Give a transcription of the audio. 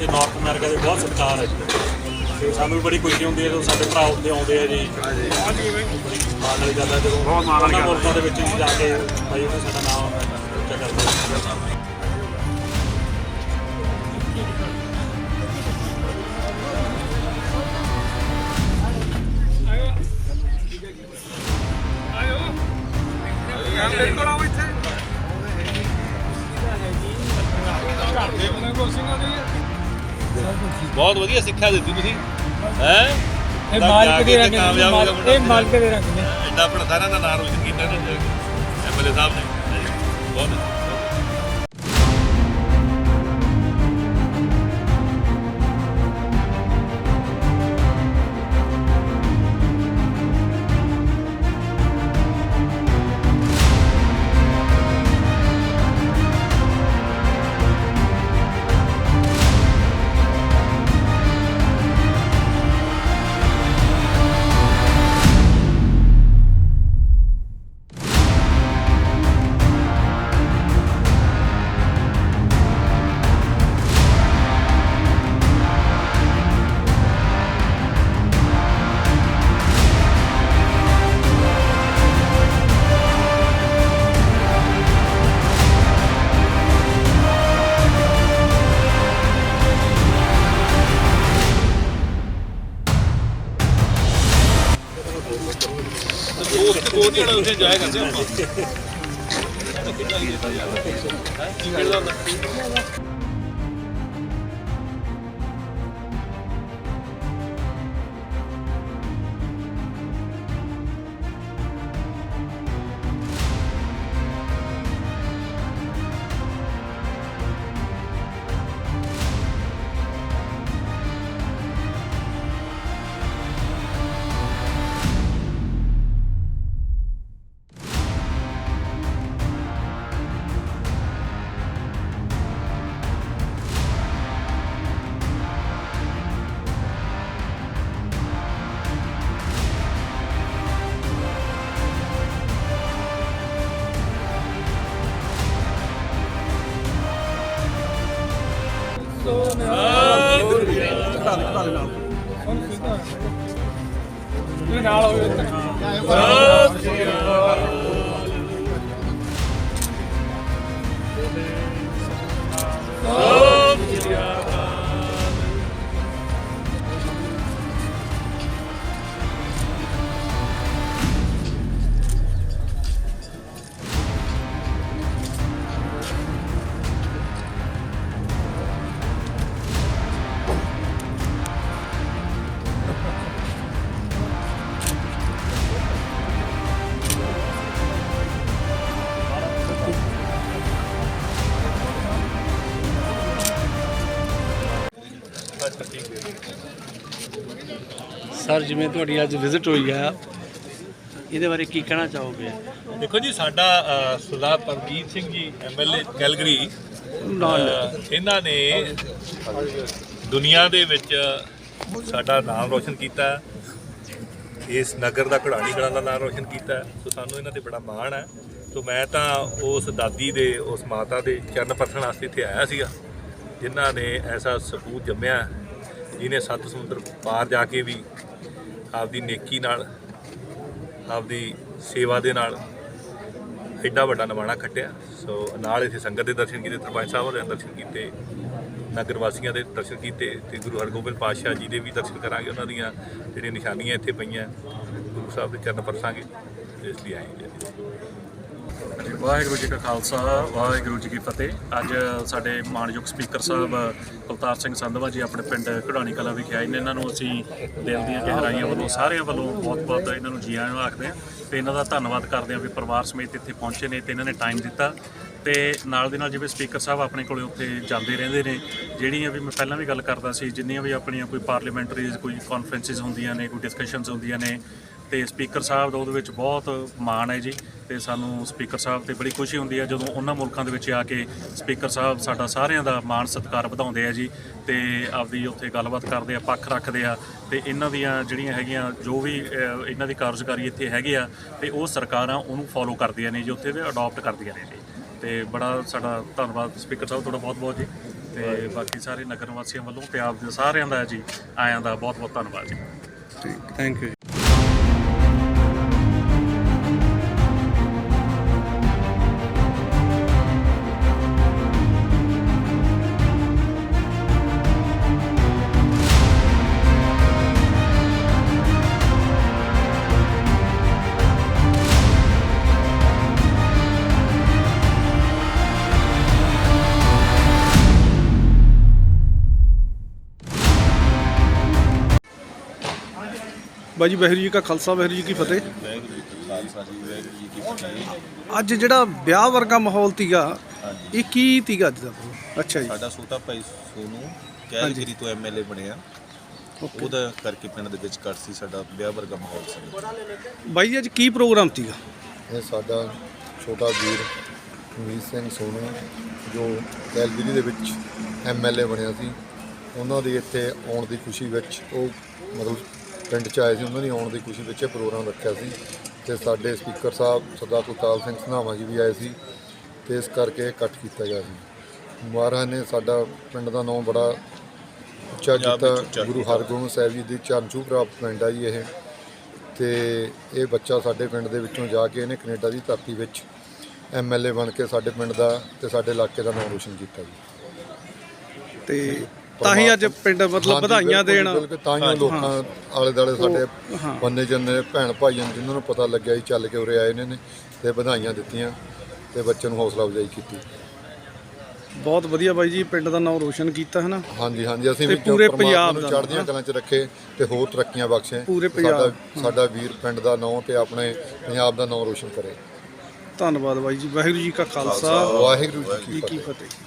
ਉੱਥੇ north America ਦੇ ਬਹੁਤ ਸਤਿਕਾਰ ਹੈ ਜੀ ਤੇ ਸਾਨੂੰ ਵੀ ਬੜੀ ਖੁਸ਼ੀ ਹੁੰਦੀ ਹੈ ਜਦੋਂ ਸਾਡੇ ਭਰਾ ਉੱਥੇ ਆਉਂਦੇ ਆ ਜੀ ਮਾਣ ਵਾਲੀ ਗੱਲ ਹੈ ਜਦੋਂ ਬਹੁਤ ਮਾਣ ਵਾਲੀ। ਮੁਲਕਾਂ ਦੇ ਵਿੱਚ ਜੀ ਜਾ ਕੇ ਬਾਈ ਉਹਨੇ ਸਾਡਾ ਨਾਮ ਉੱਚਾ ਕਰਦੇ ਆ ਬਹੁਤ ਵਧੀਆ ਸਿੱਖਿਆ ਦਿੱਤੀ ਤੁਸੀਂ। ਹੈ? ਇਹ ਮਾਲਕ ਦੇ ਰੰਗ ਨੇ। ਇਹ ਮਾਲਕ ਦੇ ਰੰਗ ਨੇ। ਐਡਾ ਆਪਣਾ ਸਾਰਿਆਂ ਦਾ ਨਾਮ ਰੋਸ਼ਨ ਕੀਤਾ ਨੇ ਐਮਐਲਏ ਸਾਹਿਬ ਨੇ। ਉਹ ਕੋਟ ਜਿਹੜਾ ਉੱਥੇ ਜਾਏਗਾ ਸੀ ਆਪਾਂ ਕੀ ਕਰਦਾ ਹੁੰਦਾ ਇਹ ਨਾਲ ਹੋਵੇ ਸਰ ਜਿਵੇਂ ਤੁਹਾਡੀ ਅੱਜ ਵਿਜ਼ਿਟ ਹੋਈ ਆ ਇਹਦੇ ਬਾਰੇ ਕੀ ਕਹਿਣਾ ਚਾਹੋਗੇ ਦੇਖੋ ਜੀ ਸਾਡਾ ਸਰਦਾਰ ਪਰਮਜੀਤ ਸਿੰਘ ਜੀ ਐਮਐਲਏ ਕੈਲਗਰੀ ਇਹਨਾਂ ਨੇ ਦੁਨੀਆ ਦੇ ਵਿੱਚ ਸਾਡਾ ਨਾਮ ਰੋਸ਼ਨ ਕੀਤਾ। ਇਸ ਨਗਰ ਦਾ ਘੜਾਣੀ ਕਲਾਂ ਦਾ ਨਾਮ ਰੋਸ਼ਨ ਕੀਤਾ। ਸੋ ਸਾਨੂੰ ਇਹਨਾਂ ਤੇ ਬੜਾ ਮਾਣ ਹੈ ਸੋ ਮੈਂ ਤਾਂ ਉਸ ਦਾਦੀ ਦੇ ਉਸ ਮਾਤਾ ਦੇ ਚਰਨ ਪਰਸਣ ਵਾਸਤੇ ਇੱਥੇ ਆਇਆ ਸੀਗਾ ਜਿਨ੍ਹਾਂ ਨੇ ਐਸਾ ਸਪੂਤ ਜੰਮਿਆ ਜਿਹਨੇ ਸੱਤ ਸਮੁੰਦਰ ਪਾਰ ਜਾ ਕੇ ਵੀ ਆਪਦੀ ਨੇਕੀ ਨਾਲ, ਆਪਦੀ ਸੇਵਾ ਦੇ ਨਾਲ ਐਡਾ ਵੱਡਾ ਨਿਮਾਣਾ ਖੱਟਿਆ। ਸੋ ਨਾਲ ਇੱਥੇ ਸੰਗਤ ਦੇ ਦਰਸ਼ਨ ਕੀਤੇ ਸਰਪੰਚ ਸਾਹਿਬ ਦੇ ਦਰਸ਼ਨ ਕੀਤੇ, ਨਗਰ ਵਾਸੀਆਂ ਦੇ ਦਰਸ਼ਨ ਕੀਤੇ ਤੇ ਗੁਰੂ ਹਰਗੋਬਿੰਦ ਪਾਤਸ਼ਾਹ ਜੀ ਦੇ ਵੀ ਦਰਸ਼ਨ ਕਰਾਂਗੇ। ਉਹਨਾਂ ਦੀਆਂ ਜਿਹੜੀਆਂ ਨਿਸ਼ਾਨੀਆਂ ਇੱਥੇ ਪਈਆਂ, ਗੁਰੂ ਸਾਹਿਬ ਦੇ ਚਰਨ ਪਰਸਾਂਗੇ, ਇਸ ਲਈ ਆਏ ਜੀ। ਵਾਹਿਗੁਰੂ ਜੀ ਕਾ ਖਾਲਸਾ, ਵਾਹਿਗੁਰੂ ਜੀ ਕੀ ਫਤਿਹ। ਅੱਜ ਸਾਡੇ ਮਾਨਯੋਗ ਸਪੀਕਰ ਸਾਹਿਬ ਕੁਲਤਾਰ ਸਿੰਘ ਸੰਧਵਾ ਜੀ ਆਪਣੇ ਪਿੰਡ ਕਢਾਣੀ ਕਲਾ ਵਿਖੇ ਆਏ ਨੇ। ਇਹਨਾਂ ਨੂੰ ਅਸੀਂ ਦਿਲ ਦੀਆਂ ਗਹਿਰਾਈਆਂ ਵੱਲੋਂ, ਸਾਰਿਆਂ ਵੱਲੋਂ ਬਹੁਤ-ਬਹੁਤ ਇਹਨਾਂ ਨੂੰ ਜੀ ਆਇਆਂ ਨੂੰ ਆਖਦੇ ਹਾਂ। ਤੇ ਇਹਨਾਂ ਦਾ ਧੰਨਵਾਦ ਕਰਦੇ ਹਾਂ ਵੀ ਪਰਿਵਾਰ ਸਮੇਤ ਇੱਥੇ ਪਹੁੰਚੇ ਨੇ ਤੇ ਇਹਨਾਂ ਨੇ ਟਾਈਮ ਦਿੱਤਾ। ਤੇ ਨਾਲ ਦੇ ਨਾਲ ਜਿਵੇਂ ਸਪੀਕਰ ਸਾਹਿਬ ਆਪਣੇ ਕੋਲੇ ਉੱਥੇ ਜਾਂਦੇ ਰਹਿੰਦੇ ਨੇ, ਜਿਹੜੀਆਂ ਵੀ ਮੈਂ ਪਹਿਲਾਂ ਵੀ ਗੱਲ ਕਰਦਾ ਸੀ, ਜਿੰਨੀਆਂ ਵੀ ਆਪਣੀਆਂ ਕੋਈ ਪਾਰਲੀਮੈਂਟਰੀਜ਼ ਕੋਈ ਕਾਨਫਰੰਸਿਸ ਹੁੰਦੀਆਂ ਨੇ, ਕੋਈ ਡਿਸਕਸ਼ਨਸ ਹੁੰਦੀਆਂ ਨੇ, ਤੇ ਸਪੀਕਰ ਸਾਹਿਬ ਦਾ ਉਹਦੇ ਵਿੱਚ ਬਹੁਤ ਮਾਣ ਹੈ ਜੀ, ਤੇ ਸਾਨੂੰ ਸਪੀਕਰ ਸਾਹਿਬ ਤੇ ਬੜੀ ਖੁਸ਼ੀ ਹੁੰਦੀ ਹੈ ਜਦੋਂ ਉਹਨਾਂ ਮੁਲਕਾਂ ਦੇ ਵਿੱਚ ਆ ਕੇ ਸਪੀਕਰ ਸਾਹਿਬ ਸਾਡਾ ਸਾਰਿਆਂ ਦਾ ਮਾਣ ਸਤਿਕਾਰ ਵਧਾਉਂਦੇ ਆ ਜੀ, ਤੇ ਆਪਦੀ ਉੱਥੇ ਗੱਲਬਾਤ ਕਰਦੇ ਆ, ਪੱਖ ਰੱਖਦੇ ਆ, ਤੇ ਇਹਨਾਂ ਦੀਆਂ ਜਿਹੜੀਆਂ ਹੈਗੀਆਂ ਜੋ ਵੀ ਇਹਨਾਂ ਦੀ ਕਾਰਜਕਾਰੀ ਇੱਥੇ ਹੈਗੇ ਆ, ਤੇ ਉਹ ਸਰਕਾਰਾਂ ਉਹਨੂੰ ਫੋਲੋ ਕਰਦੀਆਂ ਨੇ ਜੀ, ਉੱਥੇ ਤੇ ਅਡਾਪਟ ਕਰਦੀਆਂ ਨੇ ਜੀ। ਤੇ ਬੜਾ ਸਾਡਾ ਧੰਨਵਾਦ ਸਪੀਕਰ ਸਾਹਿਬ ਤੁਹਾਡਾ ਬਹੁਤ ਬਹੁਤ ਜੀ। ਤੇ ਬਾਕੀ ਸਾਰੇ ਨਗਰ ਵਾਸੀਆਂ ਵੱਲੋਂ ਤੇ ਆਪ ਦੇ ਸਾਰਿਆਂ ਦਾ ਜੀ ਆਇਆਂ ਦਾ ਬਹੁਤ ਬਹੁਤ ਧੰਨਵਾਦ ਜੀ। ਠੀਕ ਥੈਂਕ ਯੂ ਬਾਜੀ ਵਾਹਿਗੁਰੂ ਜੀ ਕਾ ਖਾਲਸਾ ਵਾਹਿਗੁਰੂ ਜੀ ਕੀ ਫਤਿਹ। ਵਾਹਿਗੁਰੂ ਜੀ ਕਾ ਖਾਲਸਾ ਜੀ ਵਾਹਿਗੁਰੂ ਜੀ ਕੀ ਫਤਿਹ ਅੱਜ ਜਿਹੜਾ ਵਿਆਹ ਵਰਗਾ ਮਾਹੌਲ ਤੀਗਾ ਇਹ ਕੀ ਤੀਗਾ ਅੱਜ ਦਾ ਅੱਛਾ ਜੀ। ਸਾਡਾ ਛੋਟਾ ਭਾਈ ਸੋਨੂ ਕੈਲਗਰੀ ਤੋਂ ਐਮਐਲਏ ਬਣਿਆ। ਉਹਦਾ ਕਰਕੇ ਪਿੰਡ ਦੇ ਵਿੱਚ ਕੱਟ ਸੀ ਸਾਡਾ ਵਿਆਹ ਵਰਗਾ ਮਾਹੌਲ ਸੀ। ਬਾਈ ਜੀ ਅੱਜ ਕੀ ਪ੍ਰੋਗਰਾਮ ਤੀਗਾ? ਇਹ ਸਾਡਾ ਛੋਟਾ ਵੀਰ ਮੀਤ ਸਿੰਘ ਸੋਨੂ ਜੋ ਕੈਲਗਰੀ ਦੇ ਵਿੱਚ ਐਮਐਲਏ ਬਣਿਆ ਸੀ ਉਹਨਾਂ ਦੀ ਇੱਥੇ ਆਉਣ ਦੀ ਖੁਸ਼ੀ ਵਿੱਚ ਉਹ ਮਤਲਬ ਪਿੰਡ ਚ ਆਏ ਸੀ ਉਹਨਾਂ ਦੀ ਆਉਣ ਦੀ ਖੁਸ਼ੀ ਵਿੱਚ ਇਹ ਪ੍ਰੋਗਰਾਮ ਰੱਖਿਆ ਸੀ ਤੇ ਸਾਡੇ ਸਪੀਕਰ ਸਾਹਿਬ ਸਰਦਾਰ ਕੁਲਤਾਰ ਸਿੰਘ ਸਨਾਮਾ ਜੀ ਵੀ ਆਏ ਸੀ ਤੇ ਇਸ ਕਰਕੇ ਇਹ ਇਕੱਠ ਕੀਤਾ ਗਿਆ ਸੀ। ਮਹਾਰਾਜ ਨੇ ਸਾਡਾ ਪਿੰਡ ਦਾ ਨਾਮ ਬੜਾ ਉੱਚਾ ਕੀਤਾ ਗੁਰੂ। ਹਰਗੋਬਿੰਦ ਸਾਹਿਬ ਜੀ ਦੀ ਚਰਨਚੂ ਪ੍ਰਾਪਤ ਪਿੰਡ ਆ ਜੀ ਇਹ। ਤੇ ਇਹ ਬੱਚਾ ਸਾਡੇ ਪਿੰਡ ਦੇ ਵਿੱਚੋਂ ਜਾ ਕੇ ਇਹਨੇ ਕੈਨੇਡਾ ਦੀ ਧਰਤੀ ਵਿੱਚ ਐਮਐਲਏ ਬਣ ਕੇ ਸਾਡੇ ਪਿੰਡ ਦਾ ਤੇ ਸਾਡੇ ਇਲਾਕੇ ਦਾ ਨਾਮ ਰੋਸ਼ਨ ਕੀਤਾ ਜੀ। ਤੇ ਤਾਂ ਹੀ ਅੱਜ ਪਿੰਡ ਮਤਲਬ ਵਧਾਈਆਂ ਦੇਣ। ਤਾਂ ਹੀ ਲੋਕਾਂ ਆਲੇ ਦਾਲੇ ਸਾਡੇ। ਬੰਨੇ ਜੰਨੇ ਭੈਣ ਭਾਈਆਂ ਨੂੰ ਜਿਨ੍ਹਾਂ ਨੂੰ ਪਤਾ ਲੱਗਿਆ ਜੀ ਚੱਲ ਕੇ ਉਰੇ ਆਏ ਨੇ ਤੇ ਵਧਾਈਆਂ ਦਿੱਤੀਆਂ ਤੇ ਬੱਚੇ ਨੂੰ ਹੌਸਲਾ ਅਫਜ਼ਾਈ ਕੀਤੀ। ਬਹੁਤ ਵਧੀਆ ਬਾਈ ਜੀ ਪਿੰਡ ਦਾ ਨਾਮ ਰੋਸ਼ਨ ਕੀਤਾ ਹੈ ਨਾ ਹਾਂਜੀ ਹਾਂਜੀ ਅਸੀਂ ਵੀ ਪੂਰੇ ਪੰਜਾਬ ਨੂੰ ਚੜ੍ਹਦੀਆਂ। ਕਲਾਂ 'ਚ ਰੱਖੇ ਤੇ ਹੋਰ ਤਰੱਕੀਆਂ ਬਖਸ਼ੇ ਪੂਰੇ ਪੰਜਾਬ, ਸਾਡਾ ਵੀਰ ਪਿੰਡ ਦਾ ਨਾਮ ਤੇ ਆਪਣੇ ਪੰਜਾਬ ਦਾ ਨਾਮ ਰੋਸ਼ਨ ਕਰੇ। ਧੰਨਵਾਦ ਬਾਈ ਜੀ ਵਾਹਿਗੁਰੂ ਜੀ ਕਾ ਖਾਲਸਾ। ਵਾਹਿਗੁਰੂ ਜੀ ਕੀ ਫਤਿਹ।